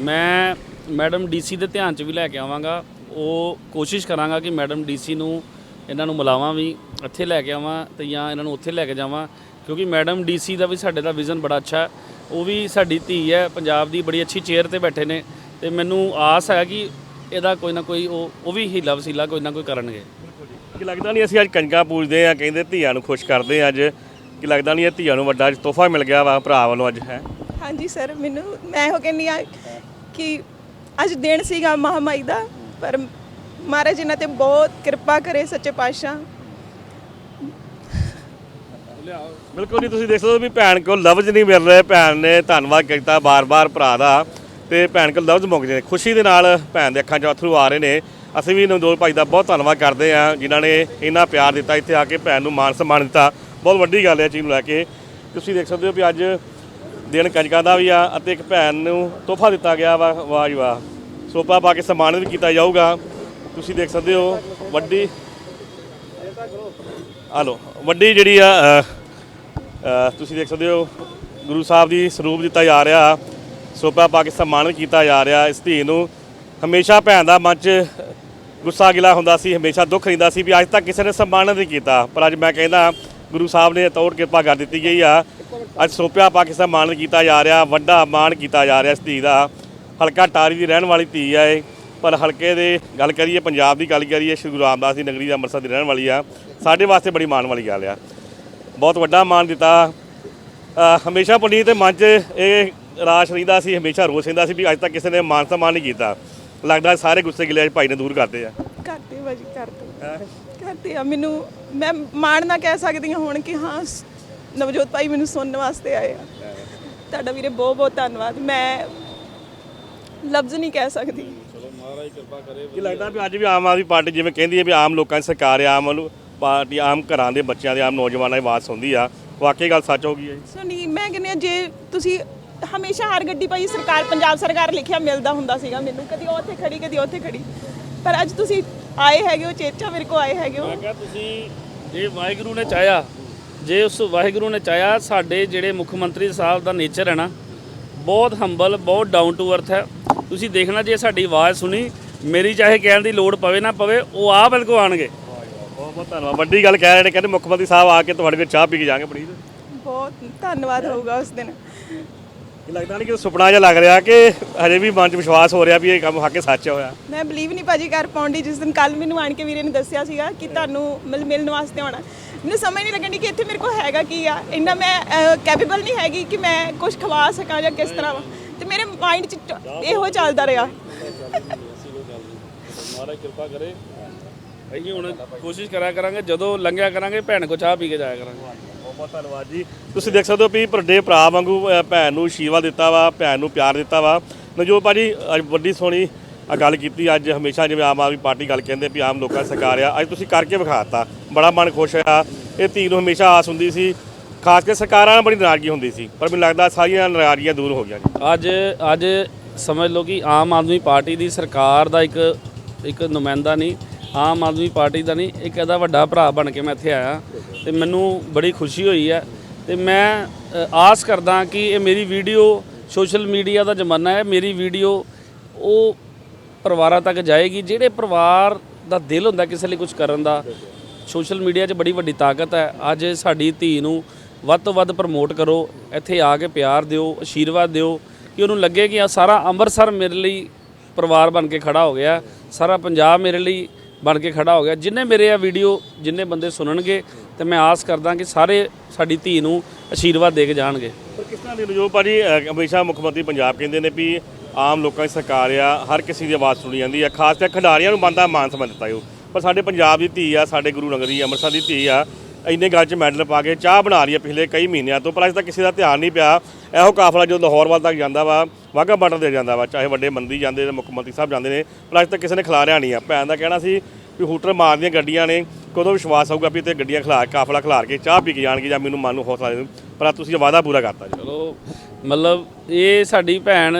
ਮੈਂ ਮੈਡਮ ਡੀਸੀ ਦੇ ਧਿਆਨ 'ਚ ਵੀ ਲੈ ਕੇ ਆਵਾਂਗਾ। ਉਹ ਕੋਸ਼ਿਸ਼ ਕਰਾਂਗਾ ਕਿ ਮੈਡਮ ਡੀਸੀ ਨੂੰ ਇਹਨਾਂ ਨੂੰ ਮਿਲਾਵਾਂ ਵੀ, ਇੱਥੇ ਲੈ ਕੇ ਆਵਾਂ ਤੇ ਜਾਂ ਇਹਨਾਂ ਨੂੰ ਉੱਥੇ ਲੈ ਕੇ ਜਾਵਾਂ। ਕਿਉਂਕਿ ਮੈਡਮ ਡੀਸੀ ਦਾ ਵੀ ਸਾਡੇ ਦਾ ਵਿਜ਼ਨ ਬੜਾ ਅੱਛਾ ਹੈ। ਉਹ ਵੀ ਸਾਡੀ ਧੀ ਹੈ, ਪੰਜਾਬ ਦੀ ਬੜੀ ਅੱਛੀ ਚੇਅਰ ਤੇ ਬੈਠੇ ਨੇ। ਤੇ ਮੈਨੂੰ ਆਸ ਹੈ ਕਿ ਇਹਦਾ ਕੋਈ ਨਾ ਕੋਈ ਉਹ ਉਹ ਵੀ ਹੀਲਾ ਵਸੀਲਾ ਕੋਈ ਨਾ ਕੋਈ ਕਰਨਗੇ। ਕਿ ਲੱਗਦਾ ਨਹੀਂ ਅਸੀਂ ਅੱਜ ਕੰਜਕਾਂ ਪੂਜਦੇ ਆ ਕਹਿੰਦੇ ਧੀਆਂ ਨੂੰ ਖੁਸ਼ ਕਰਦੇ ਆ ਅੱਜ। ਕਿ ਲੱਗਦਾ ਨਹੀਂ ਇਹ ਧੀਆਂ ਨੂੰ ਵੱਡਾ ਅੱਜ ਤੋਹਫਾ ਮਿਲ ਗਿਆ ਵਾ ਭਰਾ ਵੱਲੋਂ ਅੱਜ ਹੈ? ਹਾਂਜੀ ਸਰ ਮੈਨੂੰ ਮੈਂ ਇਹੋ ਕਹਿੰਦੀ ਆ ਕਿ ਅੱਜ ਦਿਨ ਸੀਗਾ ਮਹਾਮਾਈ ਦਾ ਪਰ ਮਹਾਰਾਜ ਇਹਨਾਂ ਤੇ ਬਹੁਤ ਕਿਰਪਾ ਕਰੇ ਸੱਚੇ ਪਾਤਸ਼ਾਹ। ਬਿਲਕੁਲ ਜੀ ਤੁਸੀਂ ਦੇਖ ਸਕਦੇ ਹੋ ਵੀ ਭੈਣ ਕੋਲ ਲਫ਼ਜ਼ ਨਹੀਂ ਮਿਲ ਰਹੇ ਭੈਣ ਨੇ ਧੰਨਵਾਦ ਕੀਤਾ ਬਾਰ-ਬਾਰ ਭਰਾ ਦਾ। ਤੇ ਭੈਣ ਕੋਲ ਲਫ਼ਜ਼ ਮੁੱਕ ਨੇ ਖੁਸ਼ੀ ਦੇ ਨਾਲ ਭੈਣ ਦੇ ਅੱਖਾਂ 'ਚੋਂ ਅਥਰੂ ਆ ਰਹੇ ਨੇ। ਅਸੀਂ ਵੀ ਨਵਜੋਤ ਭਾਈ ਦਾ ਬਹੁਤ ਧੰਨਵਾਦ ਕਰਦੇ ਆ ਜਿਨ੍ਹਾਂ ਨੇ ਇੰਨਾ ਪਿਆਰ ਦਿੱਤਾ ਇੱਥੇ ਆ ਕੇ ਭੈਣ ਨੂੰ ਮਾਨ ਸਨਮਾਨ ਦਿੱਤਾ। ਬਹੁਤ ਵੱਡੀ ਗੱਲ ਹੈ ਇਹ ਚੀਜ਼ ਨੂੰ ਲੈ ਕੇ। ਤੁਸੀਂ ਦੇਖ ਸਕਦੇ ਹੋ ਵੀ ਅੱਜ ਦਿਨ ਕੰਜਕਾਂ ਦਾ ਵੀ ਆ ਅਤੇ ਇੱਕ ਭੈਣ ਨੂੰ ਤੋਹਫਾ ਦਿੱਤਾ ਗਿਆ ਵਾ, ਵਾਹ ਜੀ ਵਾਹ। ਸੋਪਾ ਪਾ ਕੇ ਸਨਮਾਨਿਤ ਵੀ ਕੀਤਾ ਜਾਊਗਾ। ਤੁਸੀਂ ਦੇਖ ਸਕਦੇ ਹੋ ਵੱਡੀ ਹਲੋ, ਵੱਡੀ ਜਿਹੜੀ ਆ ਤੁਸੀਂ ਦੇਖ ਸਕਦੇ ਹੋ ਗੁਰੂ ਸਾਹਿਬ ਦੀ ਸਰੂਪ ਦਿੱਤਾ ਜਾ ਰਿਹਾ। ਸੋਪਾ ਪਾ ਕੇ ਸਨਮਾਨਿਤ ਕੀਤਾ ਜਾ ਰਿਹਾ ਇਸ ਧੀ ਨੂੰ। ਹਮੇਸ਼ਾ ਭੈਣ ਦਾ ਮਨ 'ਚ ਗੁੱਸਾ ਗਿਲਾ ਹੁੰਦਾ ਸੀ, ਹਮੇਸ਼ਾ ਦੁੱਖ ਰਹਿੰਦਾ ਸੀ ਵੀ ਅੱਜ ਤੱਕ ਕਿਸੇ ਨੇ ਸਨਮਾਨਿਤ ਨਹੀਂ ਕੀਤਾ। ਪਰ ਅੱਜ ਮੈਂ ਕਹਿੰਦਾ ਗੁਰੂ ਸਾਹਿਬ ਨੇ ਤੌਰ ਕਿਰਪਾ ਕਰ ਦਿੱਤੀ ਗਈ ਆ। ਅੱਜ ਸੋਪਿਆ ਪਾ ਕੇ ਸਨਮਾਨਿਤ ਕੀਤਾ ਜਾ ਰਿਹਾ, ਵੱਡਾ ਮਾਣ ਕੀਤਾ ਜਾ ਰਿਹਾ ਇਸ ਧੀ ਦਾ। ਹਲਕਾ ਟਾਰੀ ਦੀ ਰਹਿਣ ਵਾਲੀ ਧੀ ਆ ਇਹ। ਪਰ ਹਲਕੇ ਦੇ ਗੱਲ ਕਰੀਏ, ਪੰਜਾਬ ਦੀ ਗੱਲ ਕਰੀਏ, ਸ਼੍ਰੀ ਗੁਰੂ ਰਾਮਦਾਸ ਦੀ ਨਗਰੀ ਦਾ ਅੰਮ੍ਰਿਤਸਰ ਦੀ ਰਹਿਣ ਵਾਲੀ ਆ। ਸਾਡੇ ਵਾਸਤੇ ਬੜੀ ਮਾਣ ਵਾਲੀ ਗੱਲ ਆ। ਬਹੁਤ ਵੱਡਾ ਮਾਣ ਦਿੱਤਾ। ਹਮੇਸ਼ਾ ਪੁਨੀਤ ਦੇ ਮਨ 'ਚ ਇਹ ਰਾਸ਼ ਰਹਿੰਦਾ ਸੀ ਹਮੇਸ਼ਾ ਰੋਸ ਰਹਿੰਦਾ ਸੀ ਵੀ ਅੱਜ ਤੱਕ ਕਿਸੇ ਨੇ ਮਾਨ ਸਨਮਾਨ ਨਹੀਂ ਕੀਤਾ। ਲੱਗਦਾ ਸਾਰੇ ਗੁੱਸੇ ਗਿਲੇ ਭਾਈ ਨੇ ਦੂਰ ਕਰਦੇ ਆ। ਕਰਦੇ ਭਾਜੀ ਕਰਦੇ। ਕਰਦੇ ਆ। ਮੈਨੂੰ ਮੈਂ ਮਾਣ ਨਾ ਕਹਿ ਸਕਦੀ ਹਾਂ ਹੁਣ ਕਿ ਹਾਂ ਨਵਜੋਤ ਭਾਈ ਮੈਨੂੰ ਸੁਣਨ ਵਾਸਤੇ ਆਏ ਆ। ਤੁਹਾਡਾ ਵੀਰੇ ਬਹੁਤ ਬਹੁਤ ਧੰਨਵਾਦ। ਮੈਂ ਲਫ਼ਜ਼ ਨਹੀਂ ਕਹਿ ਸਕਦੀ। ਕੀ ਲੱਗਦਾ ਵੀ ਅੱਜ ਵੀ ਆਮ ਆਦਮੀ ਪਾਰਟੀ ਜਿਵੇਂ ਕਹਿੰਦੀ ਹੈ ਵੀ ਆਮ ਲੋਕਾਂ ਦੀ ਸਰਕਾਰ ਹੈ ਆਮ ਨੂੰ ਪਾਰਟੀ ਆਮ ਘਰਾਂ ਦੇ ਬੱਚਿਆਂ ਦੇ ਆਮ ਨੌਜਵਾਨਾਂ ਦੀ ਆਵਾਜ਼ ਸੁਣਦੀ ਆ। ਵਾਕਈ ਗੱਲ ਸੱਚ ਹੋ ਗਈ ਹੈ। ਸੋ ਨਹੀਂ ਮੈਂ ਕਹਿੰਦੀ ਜੇ ਤੁਸੀਂ ਹਮੇਸ਼ਾ ਹਰ ਗੱਡੀ ਭਾਈ ਸਰਕਾਰ ਪੰਜਾਬ ਸਰਕਾਰ ਲਿਖਿਆ ਮਿਲਦਾ ਹੁੰਦਾ ਸੀਗਾ ਮੈਨੂੰ। ਕਦੀ ਉੱਥੇ ਖੜੀ ਕਦੀ ਉੱਥੇ ਖੜੀ। ਪਰ ਅੱਜ ਤੁਸੀਂ ਆਏ ਹੈਗੇ ਹੋ ਚੇਚਾ ਮੇਰੇ ਕੋ ਆਏ ਹੈਗੇ ਹੋ। ਮੈਂ ਕਿਹਾ ਤੁਸੀਂ ਜੇ ਵਾਹਿਗੁਰੂ ਨੇ ਚਾਹਿਆ ਜੇ ਉਸ ਵਾਹਿਗੁਰੂ ਨੇ ਚਾਹਿਆ ਸਾਡੇ ਜਿਹੜੇ ਮੁੱਖ ਮੰਤਰੀ ਸਾਹਿਬ ਦਾ ਨੇਚਰ ਹੈ ਨਾ ਬਹੁਤ ਹੰਬਲ ਬਹੁਤ ਡਾਊਨ ਟੂ ਅਰਥ ਹੈ। ਤੁਸੀਂ ਦੇਖਣਾ ਜੇ ਸਾਡੀ ਆਵਾਜ਼ ਸੁਣੀ ਮੇਰੀ ਚਾਹੇ ਕਹਿਣ ਦੀ ਲੋੜ ਪਵੇ ਨਾ ਪਵੇ ਉਹ ਆਪ ਬਿਲਕੁਲ ਆਣਗੇ। ਬਹੁਤ ਬਹੁਤ ਧੰਨਵਾਦ। ਵੱਡੀ ਗੱਲ ਕਹਿ ਰਹੇ ਨੇ ਕਹਿੰਦੇ ਮੁੱਖ ਮੰਤਰੀ ਸਾਹਿਬ ਆ ਕੇ ਤੁਹਾਡੇ ਕੋਲ ਚਾਹ ਪੀ ਕੇ ਜਾਣਗੇ ਪਲੀਜ਼ ਬਹੁਤ ਧੰਨਵਾਦ ਹੋਊਗਾ ਉਸ ਦਿਨ। ਇਹ ਲੱਗਦਾ ਨਹੀਂ ਕਿ ਸੁਪਨਾ ਜਿਹਾ ਲੱਗ ਰਿਹਾ ਕਿ ਹਜੇ ਵੀ ਮਨ 'ਚ ਵਿਸ਼ਵਾਸ ਹੋ ਰਿਹਾ ਵੀ ਇਹ ਕੰਮ ਹਾਕੇ ਸੱਚ ਹੋਇਆ। ਮੈਂ ਬਲੀਵ ਨਹੀਂ ਭਾਜੀ ਕਰ ਪਾਉਂਦੀ ਜਿਸ ਦਿਨ ਕੱਲ ਮੈਨੂੰ ਆਣ ਕੇ ਵੀਰੇ ਨੇ ਦੱਸਿਆ ਸੀਗਾ ਕਿ ਤੁਹਾਨੂੰ ਮਿਲ ਮਿਲਣ ਵਾਸਤੇ ਆਉਣਾ। ਮੈਨੂੰ ਸਮਝ ਨਹੀਂ ਲੱਗਣੀ ਕਿ ਇੱਥੇ ਮੇਰੇ ਕੋਲ ਹੈਗਾ ਕੀ ਆ। ਇੰਨਾ ਮੈਂ ਕੈਪੇਬਲ ਨਹੀਂ ਹੈਗੀ ਕਿ ਮੈਂ ਕੁਝ ਖਵਾ ਸਕਾਂ ਜਾਂ ਕਿਸ ਤਰ੍ਹਾਂ। ਤੇ ਮੇਰੇ ਮਾਈਂਡ 'ਚ ਇਹੋ ਚੱਲਦਾ ਰਿਹਾ। ਮਹਾਰਾਜ ਕਿਰਪਾ ਕਰੇ। ਅਸੀਂ ਹੁਣ ਕੋਸ਼ਿਸ਼ ਕਰਿਆ ਕਰਾਂਗੇ ਜਦੋਂ ਲੰਘਿਆ ਕਰਾਂਗੇ ਭੈਣ ਕੋ ਚਾਹ ਪੀ ਕੇ ਜਾਇਆ ਕਰਾਂਗੇ। ਬਹੁਤ ਧੰਨਵਾਦ ਜੀ। ਤੁਸੀਂ ਦੇਖ ਸਕਦੇ ਹੋ ਵੀ ਵੱਡੇ ਭਰਾ ਵਾਂਗੂ ਭੈਣ ਨੂੰ ਆਸ਼ੀਰਵਾਦ ਦਿੱਤਾ ਵਾ, ਭੈਣ ਨੂੰ ਪਿਆਰ ਦਿੱਤਾ ਵਾ। ਨਜੋ ਭਾਜੀ, ਅੱਜ ਵੱਡੀ ਸੋਹਣੀ ਆ ਗੱਲ ਕੀਤੀ। ਅੱਜ ਹਮੇਸ਼ਾ ਜਿਵੇਂ ਆਮ ਆਦਮੀ ਪਾਰਟੀ ਗੱਲ ਕਹਿੰਦੇ ਵੀ ਆਮ ਲੋਕਾਂ ਸਰਕਾਰ ਆ। ਅੱਜ ਤੁਸੀਂ ਕਰਕੇ ਵਿਖਾਤਾ ਬੜਾ ਮਨ ਖੁਸ਼ ਹੋਇਆ। ਇਹ ਧੀ ਨੂੰ ਹਮੇਸ਼ਾ ਆਸ ਹੁੰਦੀ ਸੀ। ਖਾਸ ਕਰਕੇ ਸਰਕਾਰਾਂ ਨਾਲ ਬੜੀ ਨਾਰਾਜ਼ਗੀ ਹੁੰਦੀ ਸੀ। ਪਰ ਮੈਨੂੰ ਲੱਗਦਾ ਸਾਰੀਆਂ ਨਾਰਾਜ਼ਗੀਆਂ ਦੂਰ ਹੋ ਗਈਆਂ ਜੀ। ਅੱਜ ਅੱਜ ਸਮਝ ਲਓ ਕਿ ਆਮ ਆਦਮੀ ਪਾਰਟੀ ਦੀ ਸਰਕਾਰ ਦਾ ਇੱਕ ਇੱਕ ਨੁਮਾਇੰਦਾ ਨਹੀਂ, ਆਮ ਆਦਮੀ ਪਾਰਟੀ ਦਾ ਨਹੀਂ, ਇੱਕ ਇਹਦਾ ਵੱਡਾ ਭਰਾ ਬਣ ਕੇ ਮੈਂ ਇੱਥੇ ਆਇਆ। ਤੇ ਮੈਨੂੰ ਬੜੀ ਖੁਸ਼ੀ ਹੋਈ ਹੈ ਤੇ ਮੈਂ ਆਸ ਕਰਦਾ ਕਿ ਇਹ ਮੇਰੀ ਵੀਡੀਓ ਸੋਸ਼ਲ ਮੀਡੀਆ ਦਾ ਜ਼ਮਾਨਾ ਹੈ, ਮੇਰੀ ਵੀਡੀਓ ਉਹ ਪਰਿਵਾਰਾਂ ਤੱਕ ਜਾਏਗੀ, ਜਿਹੜੇ ਪਰਿਵਾਰ ਦਾ ਦਿਲ ਹੁੰਦਾ ਕਿਸੇ ਲਈ ਕੁਝ ਕਰਨ ਦਾ, ਸੋਸ਼ਲ ਮੀਡੀਆ 'ਚ ਬੜੀ ਵੱਡੀ ਤਾਕਤ ਹੈ। ਅੱਜ ਸਾਡੀ ਧੀ ਨੂੰ ਵੱਧ ਤੋਂ ਵੱਧ ਪ੍ਰਮੋਟ ਕਰੋ, ਇੱਥੇ ਆ ਕੇ ਪਿਆਰ ਦਿਓ ਆਸ਼ੀਰਵਾਦ ਦਿਓ, ਕਿ ਉਹਨੂੰ ਲੱਗੇ ਕਿ ਆ ਸਾਰਾ ਅੰਮ੍ਰਿਤਸਰ ਮੇਰੇ ਲਈ ਪਰਿਵਾਰ ਬਣ ਕੇ ਖੜਾ ਹੋ ਗਿਆ, ਸਾਰਾ ਪੰਜਾਬ ਮੇਰੇ ਲਈ ਬਣ ਕੇ ਖੜਾ ਹੋ ਗਿਆ। ਜਿੰਨੇ ਮੇਰੇ ਆ ਵੀਡੀਓ ਜਿੰਨੇ ਬੰਦੇ ਸੁਣਨਗੇ ਤੇ ਮੈਂ ਆਸ ਕਰਦਾ ਕਿ ਸਾਰੇ ਸਾਡੀ ਧੀ ਨੂੰ ਆਸ਼ੀਰਵਾਦ ਦੇ ਕੇ ਜਾਣਗੇ। ਪਰ ਕਿਸ ਤਰ੍ਹਾਂ ਦੀ ਨਜੋ ਭਾਜੀ ਅ, ਹਮੇਸ਼ਾ ਮੁੱਖ ਮੰਤਰੀ ਪੰਜਾਬ ਕਹਿੰਦੇ ਨੇ ਵੀ ਆਮ ਲੋਕਾਂ ਦੀ ਸਰਕਾਰ ਆ ਹਰ ਕਿਸੇ ਦੀ ਆਵਾਜ਼ ਸੁਣੀ ਜਾਂਦੀ ਆ ਖਾਸ ਕਰ ਖਿਡਾਰੀਆਂ ਨੂੰ ਬੰਦਾ ਮਾਨ ਸਨਮਾਨ ਦਿੱਤਾ ਜੋ ਪਰ ਸਾਡੇ ਪੰਜਾਬ ਦੀ ਧੀ ਆ ਸਾਡੇ ਗੁਰੂ ਨਗਰ ਦੀ ਅੰਮ੍ਰਿਤਸਰ ਦੀ ਧੀ ਆ ਇੰਨੇ ਗੱਲ 'ਚ ਮੈਡਲ ਪਾ ਕੇ ਚਾਹ ਬਣਾ ਰਹੀ ਆ ਪਿਛਲੇ ਕਈ ਮਹੀਨਿਆਂ ਤੋਂ ਪਰ ਅਜੇ ਤੱਕ ਕਿਸੇ ਦਾ ਧਿਆਨ ਨਹੀਂ ਪਿਆ। ਇਹੋ ਕਾਫਲਾ ਜੋ ਲਾਹੌਰ ਵੱਲ ਤੱਕ ਜਾਂਦਾ ਵਾ ਵਾਹਗਾ ਬਾਰਡਰ ਤੇ ਜਾਂਦਾ ਵਾ ਚਾਹੇ ਵੱਡੇ ਮੰਤਰੀ ਜਾਂਦੇ ਨੇ ਮੁੱਖ ਮੰਤਰੀ ਸਾਹਿਬ ਜਾਂਦੇ ਨੇ ਪਰ ਅਜੇ ਤੱਕ ਕਿਸੇ ਨੇ ਖਿਲਾਰਿਆ ਨਹੀਂ ਆ। ਭੈਣ ਦਾ ਕਹਿਣਾ ਸੀ ਵੀ ਹੂਟਰ ਮਾਰਦੀਆਂ ਗੱਡੀਆਂ ਨੇ, ਕਦੋਂ ਵਿਸ਼ਵਾਸ ਆਊਗਾ ਵੀ ਤੇ ਗੱਡੀਆਂ ਖਿਲਾਰ ਕਾਫਲਾ ਖਿਲਾਰ ਕੇ ਚਾਹ ਪੀ ਕੇ ਜਾਣਗੇ ਜਾਂ ਮੈਨੂੰ ਮਨ ਨੂੰ ਹੌਸਲਾ ਦੇ ਪਰ ਤੁਸੀਂ ਵਾਅਦਾ ਪੂਰਾ ਕਰਤਾ ਜੀ। ਚਲੋ, ਮਤਲਬ ਇਹ ਸਾਡੀ ਭੈਣ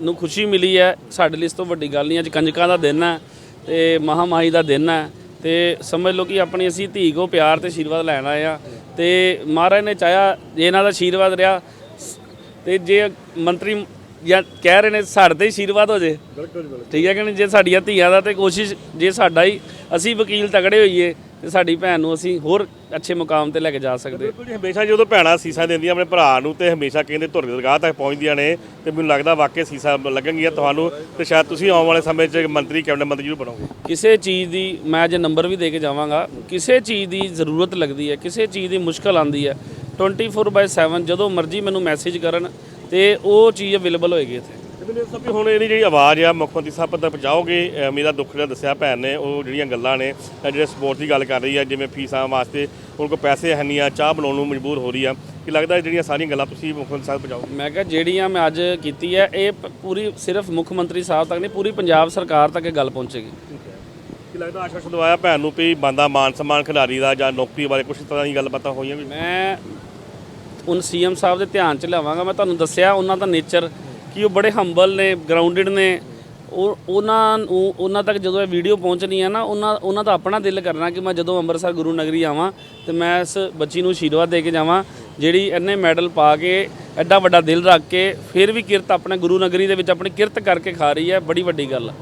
ਨੂੰ ਖੁਸ਼ੀ ਮਿਲੀ ਹੈ, ਸਾਡੇ ਲਈ ਇਸ ਤੋਂ ਵੱਡੀ ਗੱਲ ਨਹੀਂ, ਅੱਜ ਕੰਜਕਾਂ ਦਾ ਦਿਨ ਹੈ ਤੇ ਮਹਾਮਾਈ ਦਾ ਦਿਨ ਹੈ ਤੇ ਸਮਝ ਲਓ ਕਿ ਆਪਣੀ ਅਸੀਂ ਧੀ ਕੋ ਪਿਆਰ ਤੇ ਆਸ਼ੀਰਵਾਦ ਲੈਣ ਆਏ ਆ ਤੇ ਮਹਾਰਾਜ ਨੇ ਚਾਹਿਆ ਜੇ ਇਹਨਾਂ ਦਾ ਆਸ਼ੀਰਵਾਦ ਰਿਹਾ, ਤੇ ਜੇ ਮੰਤਰੀ ਜਾਂ ਕਹਿ ਰਹੇ ਨੇ ਸਾਡੇ ਹੀ ਆਸ਼ੀਰਵਾਦ ਹੋ ਜੇ। ਬਿਲਕੁਲ ਬਿਲਕੁਲ। ਠੀਕ ਹੈ ਕਿ ਨਹੀਂ? ਜੇ ਸਾਡੀਆਂ ਧੀਆਂ ਦਾ ਤੇ ਕੋਸ਼ਿਸ਼ ਜੇ ਸਾਡਾ ਹੀ ਅਸੀਂ ਵਕੀਲ ਤਗੜੇ ਹੋਈਏ ਤੇ ਸਾਡੀ ਭੈਣ ਨੂੰ ਅਸੀਂ ਹੋਰ ਅੱਛੇ ਮੁਕਾਮ ਤੇ ਲੈ ਕੇ ਜਾ ਸਕਦੇ। ਬਿਲਕੁਲ ਜੀ ਹਮੇਸ਼ਾ ਜਦੋਂ ਭੈਣਾਂ ਸੀਸਾ ਦਿੰਦੀਆਂ ਆਪਣੇ ਭਰਾ ਨੂੰ ਤੇ ਹਮੇਸ਼ਾ ਕਹਿੰਦੇ ਧੁਰ ਦਰਗਾਹ ਤੱਕ ਪਹੁੰਚਦੀਆਂ ਨੇ ਤੇ ਮੈਨੂੰ ਲੱਗਦਾ ਵਾਕਈ ਸੀਸਾ ਲੱਗਣਗੀਆਂ ਤੁਹਾਨੂੰ ਤੇ ਸ਼ਾਇਦ ਤੁਸੀਂ ਆਉਣ ਵਾਲੇ ਸਮੇਂ 'ਚ ਮੰਤਰੀ ਕੈਬਨਿਟ ਮੰਤਰੀ ਜ਼ਰੂਰ ਬਣੋਗੇ। ਕਿਸੇ ਚੀਜ਼ ਦੀ ਮੈਂ ਅੱਜ ਨੰਬਰ ਵੀ ਦੇ ਕੇ ਜਾਵਾਂਗਾ। ਕਿਸੇ ਚੀਜ਼ ਦੀ ਜ਼ਰੂਰਤ ਲੱਗਦੀ ਹੈ ਕਿਸੇ ਚੀਜ਼ ਦੀ ਮੁਸ਼ਕਲ ਆਂਦੀ ਹੈ। 24/7 ਜਦੋਂ ਮਰਜ਼ੀ ਮੈਨੂੰ ਮੈਸੇਜ ਕਰਨ ਤੇ ਉਹ ਚੀਜ਼ ਅਵੇਲੇਬਲ ਹੋਏਗੀ ਇੱਥੇ। ਤੇ ਮੈਨੂੰ ਸਭ ਵੀ ਹੁਣ ਇਹਦੀ ਜਿਹੜੀ ਆਵਾਜ਼ ਆ ਮੁੱਖ ਮੰਤਰੀ ਸਾਹਿਬ ਤੱਕ ਪਹੁੰਚਾਓਗੇ ਮੇਰਾ ਦੁੱਖ ਜਿਹੜਾ ਦੱਸਿਆ ਭੈਣ ਨੇ ਉਹ ਜਿਹੜੀਆਂ ਗੱਲਾਂ ਨੇ ਜਿਹੜੇ ਸਪੋਰਟ ਦੀ ਗੱਲ ਕਰ ਰਹੀ ਆ ਜਿਵੇਂ ਫੀਸਾਂ ਵਾਸਤੇ ਉਹਨਾਂ ਕੋਲ ਪੈਸੇ ਹੈ ਨਹੀਂ ਆ ਚਾਹ ਬਣਾਉਣ ਨੂੰ ਮਜਬੂਰ ਹੋ ਰਹੀ ਆ। ਕਿ ਲੱਗਦਾ ਜਿਹੜੀਆਂ ਸਾਰੀਆਂ ਗੱਲਾਂ ਤੁਸੀਂ ਮੁੱਖ ਮੰਤਰੀ ਸਾਹਿਬ ਪਹੁੰਚਾਓਗੇ? ਮੈਂ ਕਿਹਾ ਜਿਹੜੀਆਂ ਮੈਂ ਅੱਜ ਕੀਤੀ ਹੈ ਇਹ ਪੂਰੀ ਸਿਰਫ ਮੁੱਖ ਮੰਤਰੀ ਸਾਹਿਬ ਤੱਕ ਨਹੀਂ ਪੂਰੀ ਪੰਜਾਬ ਸਰਕਾਰ ਤੱਕ ਇਹ ਗੱਲ ਪਹੁੰਚੇਗੀ। ਕਿ ਲੱਗਦਾ ਆਸ਼ਵਾਸਨ ਦਵਾਇਆ ਭੈਣ ਨੂੰ ਵੀ ਬੰਦਾ ਮਾਨ ਸਨਮਾਨ ਖਿਡਾਰੀ ਦਾ ਜਾਂ ਨੌਕਰੀ ਬਾਰੇ ਕੁਝ ਤਰ੍ਹਾਂ ਦੀ ਗੱਲਬਾਤਾਂ ਹੋਈਆਂ ਵੀ? ਮੈਂ ਹੁਣ ਸੀਐਮ ਸਾਹਿਬ ਦੇ ਧਿਆਨ ਚ ਲਿਆਵਾਂਗਾ, ਮੈਂ ਤੁਹਾਨੂੰ ਦੱਸਿਆ ਉਹਨਾਂ ਦਾ ਨੇਚਰ, ਕਿ ਉਹ ਬੜੇ ਹੰਬਲ ਨੇ ਗਰਾਊਂਡਡ ਨੇ। ਉਹ, ਉਹਨਾਂ ਨੂੰ, ਉਹਨਾਂ ਤੱਕ ਜਦੋਂ ਇਹ ਵੀਡੀਓ ਪਹੁੰਚਣੀ ਹੈ ਨਾ, ਉਹਨਾਂ ਉਹਨਾਂ ਦਾ ਆਪਣਾ ਦਿਲ ਕਰਨਾ ਕਿ ਮੈਂ ਜਦੋਂ ਅੰਮ੍ਰਿਤਸਰ ਗੁਰੂ ਨਗਰੀ ਆਵਾਂ, ਤੇ ਮੈਂ ਇਸ ਬੱਚੀ ਨੂੰ ਆਸ਼ੀਰਵਾਦ ਦੇ ਕੇ ਜਾਵਾਂ, ਜਿਹੜੀ ਇਹਨੇ ਮੈਡਲ ਪਾ ਕੇ ਐਡਾ ਵੱਡਾ ਦਿਲ ਰੱਖ ਕੇ ਫਿਰ ਵੀ ਕਿਰਤ ਆਪਣੇ ਗੁਰੂ ਨਗਰੀ ਦੇ ਵਿੱਚ ਆਪਣੀ ਕਿਰਤ ਕਰਕੇ ਖਾ ਰਹੀ ਹੈ, ਬੜੀ ਵੱਡੀ ਗੱਲ ਹੈ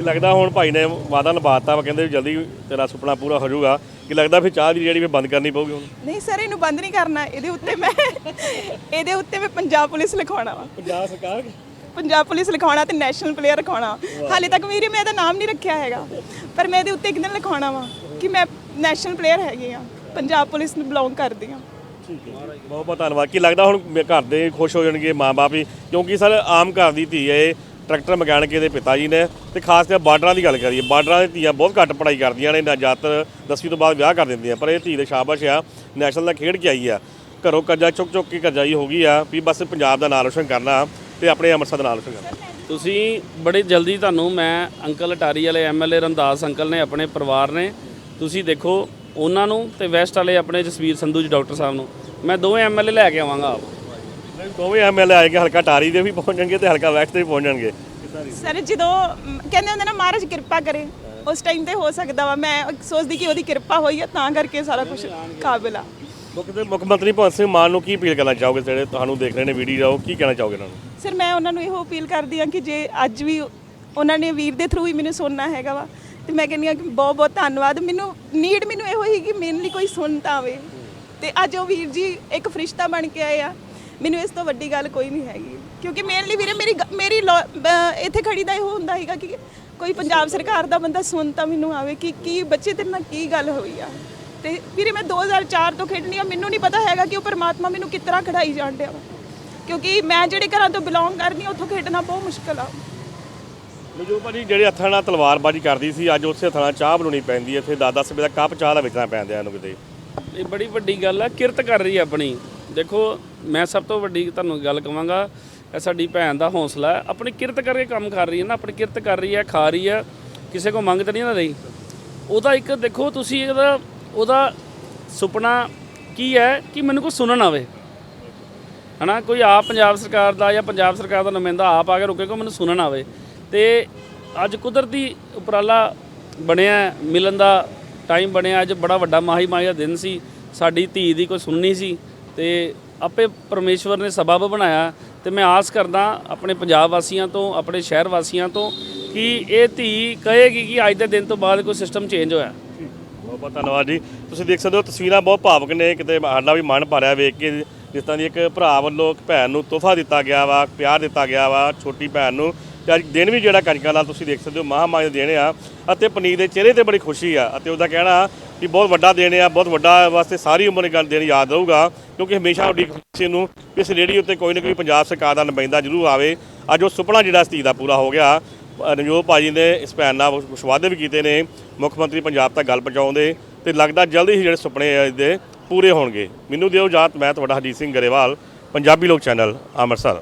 ਕਿ ਲੱਗਦਾ ਹੁਣ ਭਾਈ ਨੇ ਵਾਅਦਾ ਨਿਭਾਤਾ ਵਾ ਕਹਿੰਦੇ ਵੀ ਜਲਦੀ ਤੇਰਾ ਸੁਪਨਾ ਪੂਰਾ ਹੋ ਜਾਊਗਾ। ਕਿ ਲੱਗਦਾ ਫਿਰ ਚਾਹ ਦੀ ਜਿਹੜੀ ਬੰਦ ਕਰਨੀ ਪਊਗੀ ਹੁਣ? ਨਹੀਂ ਸਰ ਇਹਨੂੰ ਬੰਦ ਨਹੀਂ ਕਰਨਾ। ਇਹਦੇ ਉੱਤੇ ਮੈਂ ਇਹਦੇ ਉੱਤੇ ਮੈਂ ਪੰਜਾਬ ਪੁਲਿਸ ਲਿਖਾਉਣਾ ਵਾ। ਪੰਜਾਬ ਸਰਕਾਰ? ਪੰਜਾਬ ਪੁਲਿਸ ਲਿਖਾਉਣਾ ਤੇ ਨੈਸ਼ਨਲ ਪਲੇਅਰ ਲਿਖਾਉਣਾ। ਹਾਲੇ ਤੱਕ ਵੀਰੇ ਮੈਂ ਇਹਦਾ ਨਾਮ ਨਹੀਂ ਰੱਖਿਆ ਹੈਗਾ। ਪਰ ਮੈਂ ਇਹਦੇ ਉੱਤੇ ਇੱਕ ਦਿਨ ਲਿਖਾਉਣਾ ਵਾ ਕਿ ਮੈਂ ਨੈਸ਼ਨਲ ਪਲੇਅਰ ਹੈਗੀ ਆ। ਪੰਜਾਬ ਪੁਲਿਸ ਨੂੰ ਬਿਲੋਂਗ ਕਰਦੀ ਆ। ਬਹੁਤ ਬਹੁਤ ਧੰਨਵਾਦ। ਕੀ ਲੱਗਦਾ ਹੁਣ ਮੇ- ਘਰ ਦੇ ਖੁਸ਼ ਹੋ ਜਾਣਗੇ ਮਾਪੇ ਵੀ? ਕਿਉਂਕਿ ਸਰ ਆਮ ਘਰ ਦੀ ਧੀ ਹੈ ਇਹ। ਟਰੈਕਟਰ ਮਕੈਨਿਕ ਦੇ ਪਿਤਾ ਜੀ ਨੇ ਤੇ ਖਾਸ ਕਰ ਬਾਰਡਰਾਂ ਦੀ ਗੱਲ ਕਰੀਏ, ਬਾਰਡਰਾਂ ਦੀ ਧੀਆਂ ਬਹੁਤ ਘੱਟ ਪੜ੍ਹਾਈ ਕਰਦੀਆਂ ਨੇ ਨਾ ਜ਼ਿਆਦਾਤਰ 10ਵੀਂ ਤੋਂ ਬਾਅਦ ਵਿਆਹ ਕਰ ਦਿੰਦੀਆਂ, ਪਰ ਇਹ ਧੀ ਦੇ ਸ਼ਾਬਾਸ਼ ਆ, ਨੈਸ਼ਨਲ ਦਾ ਖੇਡ ਕੇ ਆਈ ਆ। ਘਰੋਂ ਕਰਜ਼ਾ ਚੁੱਕ ਚੁੱਕ ਕੇ ਕਰਜ਼ਾ ਹੀ ਹੋ ਗਈ ਆ, ਵੀ ਬਸ ਪੰਜਾਬ ਦਾ ਨਾਂ ਰੋਸ਼ਨ ਕਰਨਾ ਤੇ ਆਪਣੇ ਅੰਮ੍ਰਿਤਸਰ ਦਾ ਨਾਂ ਰੋਸ਼ਨ ਕਰਨਾ। ਤੁਸੀਂ ਬੜੀ ਜਲਦੀ ਤੁਹਾਨੂੰ ਮੈਂ ਅੰਕਲ ਅਟਾਰੀ ਵਾਲੇ ਐਮਐਲਏ ਰੰਦਾਸ ਅੰਕਲ ਨੇ, ਆਪਣੇ ਪਰਿਵਾਰ ਨੇ, ਤੁਸੀਂ ਦੇਖੋ ਉਹਨਾਂ ਨੂੰ ਤੇ ਵੈਸਟ ਵਾਲੇ ਆਪਣੇ ਜਸਵੀਰ ਸੰਧੂ ਜੀ, ਡਾਕਟਰ ਸਾਹਿਬ ਨੂੰ। ਮੈਂ ਦੋਵੇਂ ਐਮਐਲਏ ਲੈ ਕੇ ਆਵਾਂਗਾ ਆਪ। ਦੋਵੇਂ ਐਮਐਲਏ ਆਏਗੇ ਹਲਕਾ ਟਾਰੀ ਦੇ ਵੀ ਪਹੁੰਚ ਜਾਣਗੇ ਤੇ ਹਲਕਾ ਵੈਸਟ ਦੇ ਵੀ ਪਹੁੰਚ ਜਾਣਗੇ ਸਰ ਜਦੋਂ ਕਹਿੰਦੇ ਹੁੰਦੇ ਨਾ ਮਹਾਰਾਜ ਕਿਰਪਾ ਕਰੇ। ਉਸ ਟਾਈਮ ਤੇ ਹੋ ਸਕਦਾ ਵਾ ਮੈਂ ਸੋਚਦੀ ਕਿ ਉਹਦੀ ਕਿਰਪਾ ਹੋਈ ਆ ਤਾਂ ਕਰਕੇ ਸਾਰਾ ਕੁਝ ਕਾਬਿਲ ਆ। ਮੁੱਖ ਤੇ ਮੁੱਖ ਮੰਤਰੀ ਭਗਵੰਤ ਸਿੰਘ ਮਾਨ ਨੂੰ ਕੀ ਅਪੀਲ ਕਰਨਾ ਚਾਹੋਗੇ? ਜਿਹੜੇ ਤੁਹਾਨੂੰ ਦੇਖ ਰਹੇ ਨੇ ਵੀਡੀਓ ਕੀ ਕਹਿਣਾ ਚਾਹੋਗੇ ਉਹਨਾਂ ਨੂੰ? ਸਰ ਮੈਂ ਉਹਨਾਂ ਨੂੰ ਇਹੋ ਅਪੀਲ ਕਰਦੀ ਆ ਕਿ ਜੇ ਅੱਜ ਵੀ ਉਹਨਾਂ ਨੇ ਵੀਰ ਦੇ ਥਰੂ ਹੀ ਮੈਨੂੰ ਸੁਣਨਾ ਹੈਗਾ ਵਾ ਤੇ ਮੈਂ ਕਹਿੰਦੀ ਆ ਕਿ ਬਹੁਤ ਬਹੁਤ ਧੰਨਵਾਦ। ਮੈਨੂੰ ਨੀਡ ਮੈਨੂੰ ਇਹੋ ਹੀ ਕਿ ਮੇਰੇ ਲਈ ਕੋਈ ਸੁਣ ਤਾਂ ਆਵੇ। ਤੇ ਅੱਜ ਉਹ ਵੀਰ ਜੀ ਇੱਕ ਫਰਿਸ਼ਤਾ ਬਣ ਕੇ ਆਏ ਆ ਮੈਨੂੰ ਇਸ ਤੋਂ ਵੱਡੀ ਗੱਲ ਕੋਈ ਨਹੀਂ ਹੈਗੀ। ਕਿਉਂਕਿ ਮੇਰੇ ਲਈ ਵੀਰੇ ਮੇਰੀ ਗ- ਮੇਰੀ ਲੋ- ਬ- ਇੱਥੇ ਖੜੀ ਦਾ ਇਹੋ ਹੁੰਦਾ ਹੈਗਾ ਕਿ ਕੋਈ ਪੰਜਾਬ ਸਰਕਾਰ ਦਾ ਬੰਦਾ ਸੁਣ ਤਾਂ ਮੈਨੂੰ ਆਵੇ ਕਿ ਕੀ ਬੱਚੇ ਤੇਰੇ ਨਾਲ ਕੀ ਗੱਲ ਹੋਈ ਆ। ਤੇ ਵੀਰੇ ਮੈਂ 2004 ਤੋਂ ਖੇਡਣੀ ਆ ਮੈਨੂੰ ਨਹੀਂ ਪਤਾ ਹੈਗਾ ਕਿ ਉਹ ਪਰਮਾਤਮਾ ਮੈਨੂੰ ਕਿਸ ਤਰ੍ਹਾਂ ਖੜਾਈ ਜਾਣ ਡਿਆ ਵਾ। ਕਿਉਂਕਿ ਮੈਂ ਜਿਹੜੇ ਘਰਾਂ ਤੋਂ ਬਿਲੋਂਗ ਕਰਦੀ ਹਾਂ ਉੱਥੋਂ ਖੇਡਣਾ ਬਹੁਤ ਮੁਸ਼ਕਲ ਆ। ਮਜੂ ਭਾਜੀ ਜਿਹੜੇ ਹੱਥਾਂ ਨਾਲ ਤਲਵਾਰਬਾਜ਼ੀ ਕਰਦੀ ਸੀ ਅੱਜ ਉਸੇ ਹੱਥਾਂ ਨਾਲ ਚਾਹ ਬਣਾਉਣੀ ਪੈਂਦੀ ਹੈ ਇੱਥੇ 10-10 ਰੁਪਏ ਦਾ ਕੱਪ ਚਾਹ ਦਾ ਵੇਚਣਾ ਪੈਂਦਾ ਇਹਨੂੰ ਕਿਤੇ। ਇਹ ਬੜੀ ਵੱਡੀ ਗੱਲ ਆ ਕਿਰਤ ਕਰ ਰਹੀ ਹੈ ਆਪਣੀ। ਦੇਖੋ ਮੈਂ ਸਭ ਤੋਂ ਵੱਡੀ ਤੁਹਾਨੂੰ ਗੱਲ ਕਵਾਂਗਾ, ਇਹ ਸਾਡੀ ਭੈਣ ਦਾ ਹੌਸਲਾ ਹੈ। ਆਪਣੀ ਕਿਰਤ ਕਰਕੇ ਕੰਮ ਕਰ ਰਹੀ ਹੈ ਨਾ, ਆਪਣੀ ਕਿਰਤ ਕਰ ਰਹੀ ਹੈ, ਖਾ ਰਹੀ ਹੈ। ਕਿਸੇ ਕੋ ਮੰਗ ਤਾਂ ਨਹੀਂ ਨਾ ਰਹੀ। ਉਹਦਾ ਇੱਕ ਦੇਖੋ, ਤੁਸੀਂ ਇਹਦਾ, ਉਹਦਾ ਸੁਪਨਾ ਕੀ ਹੈ ਕਿ ਮੈਨੂੰ ਕੋਈ ਸੁਣਨ ਆਵੇ। ਹਨਾ, ਕੋਈ ਆਪ ਪੰਜਾਬ ਸਰਕਾਰ ਦਾ ਜਾਂ ਪੰਜਾਬ ਸਰਕਾਰ ਦਾ ਨੁਮਾਇੰਦਾ ਆਪ ਆ ਕੇ ਰੁਕੇ ਕੋ ਮੈਨੂੰ ਸੁਣਨ ਆਵੇ। ਤੇ ਅੱਜ ਕੁਦਰਤੀ ਉਪਰਾਲਾ ਬਣਿਆ ਮਿਲਣ ਦਾ ਟਾਈਮ ਬਣਿਆ। ਅੱਜ ਬੜਾ ਵੱਡਾ ਮਾਹੀ ਮਾਹੀ ਦਾ ਦਿਨ ਸੀ। ਸਾਡੀ ਧੀ ਦੀ ਕੋਈ ਸੁਣਨੀ ਸੀ। ਤੇ ਆਪੇ ਪਰਮੇਸ਼ਵਰ ਨੇ ਸਬਬ ਬਣਾਇਆ ਤੇ ਮੈਂ ਆਸ ਕਰਦਾ ਆਪਣੇ ਪੰਜਾਬ ਵਾਸੀਆਂ ਤੋਂ, ਆਪਣੇ ਸ਼ਹਿਰ ਵਾਸੀਆਂ ਤੋਂ ਕਿ ਇਹ ਧੀ ਕਹੇਗੀ ਕਿ ਅੱਜ ਦੇ ਦਿਨ ਤੋਂ ਬਾਅਦ ਕੋਈ ਸਿਸਟਮ ਚੇਂਜ ਹੋਇਆ। ਬਹੁਤ ਬਹੁਤ ਧੰਨਵਾਦ ਜੀ। ਤੁਸੀਂ ਦੇਖ ਸਕਦੇ ਹੋ ਤਸਵੀਰਾਂ ਬਹੁਤ ਭਾਵਕ ਨੇ, ਕਿਤੇ ਸਾਡਾ ਵੀ ਮਨ ਭਰਿਆ ਵੇਖ ਕੇ, ਜਿਸ ਤਰ੍ਹਾਂ ਦੀ ਇੱਕ ਭਰਾ ਵੱਲੋਂ ਇੱਕ ਭੈਣ ਨੂੰ ਤੋਹਫਾ ਦਿੱਤਾ ਗਿਆ ਵਾ, ਪਿਆਰ ਦਿੱਤਾ ਗਿਆ ਵਾ, ਛੋਟੀ ਭੈਣ ਨੂੰ। ਤੇ ਅੱਜ ਦਿਨ ਵੀ ਜਿਹੜਾ ਕੰਜਕਾਂ ਦਾ ਤੁਸੀਂ ਦੇਖ ਸਕਦੇ ਹੋ ਮਹਾਮਾਈ ਦੇ ਦਿਨ ਆ। ਅਤੇ ਪਨੀਰ ਦੇ ਚਿਹਰੇ ਤੇ ਬੜੀ ਖੁਸ਼ੀ ਆ। ਅਤੇ ਉਹਦਾ ਕਹਿਣਾ ਕਿ ਬਹੁਤ ਵੱਡਾ ਦੇਣ ਆ, ਬਹੁਤ ਵੱਡਾ ਵਾਸਤੇ ਸਾਰੀ ਉਮਰ ਇਹ ਗੱਲ ਦਿਨ ਯਾਦ ਰਹੂਗਾ, ਕਿਉਂਕਿ ਹਮੇਸ਼ਾ ਉਡੀਕ ਸੀ ਨੂੰ ਇਸ ਰੇੜੀ ਉੱਤੇ ਕੋਈ ਨਾ ਕੋਈ ਪੰਜਾਬ ਸਰਕਾਰ ਦਾ ਨੁਮਾਇੰਦਾ ਜ਼ਰੂਰ ਆਵੇ। ਅੱਜ ਉਹ ਸੁਪਨਾ ਜਿਹੜਾ ਇਸ ਧੀ ਦਾ ਪੂਰਾ ਹੋ ਗਿਆ ਰਣਜੋਤ ਭਾਜੀ ਨੇ ਇਸ ਭੈਣ ਨਾਲ ਕੁਛ ਵਾਅਦੇ ਵੀ ਕੀਤੇ ਨੇ, ਮੁੱਖ ਮੰਤਰੀ ਪੰਜਾਬ ਤੱਕ ਗੱਲ ਪਹੁੰਚਾਉਂਦੇ, ਤੇ ਲੱਗਦਾ ਜਲਦੀ ਹੀ ਜਿਹੜੇ ਸੁਪਨੇ ਆ ਇਹਦੇ ਪੂਰੇ ਹੋਣਗੇ। ਮੈਨੂੰ ਦਿਓ ਜਾਤ ਮੈਂ ਤੁਹਾਡਾ ਹਰਜੀਤ ਸਿੰਘ ਗਰੇਵਾਲ, ਪੰਜਾਬੀ ਲੋਕ ਚੈਨਲ, ਅੰਮ੍ਰਿਤਸਰ।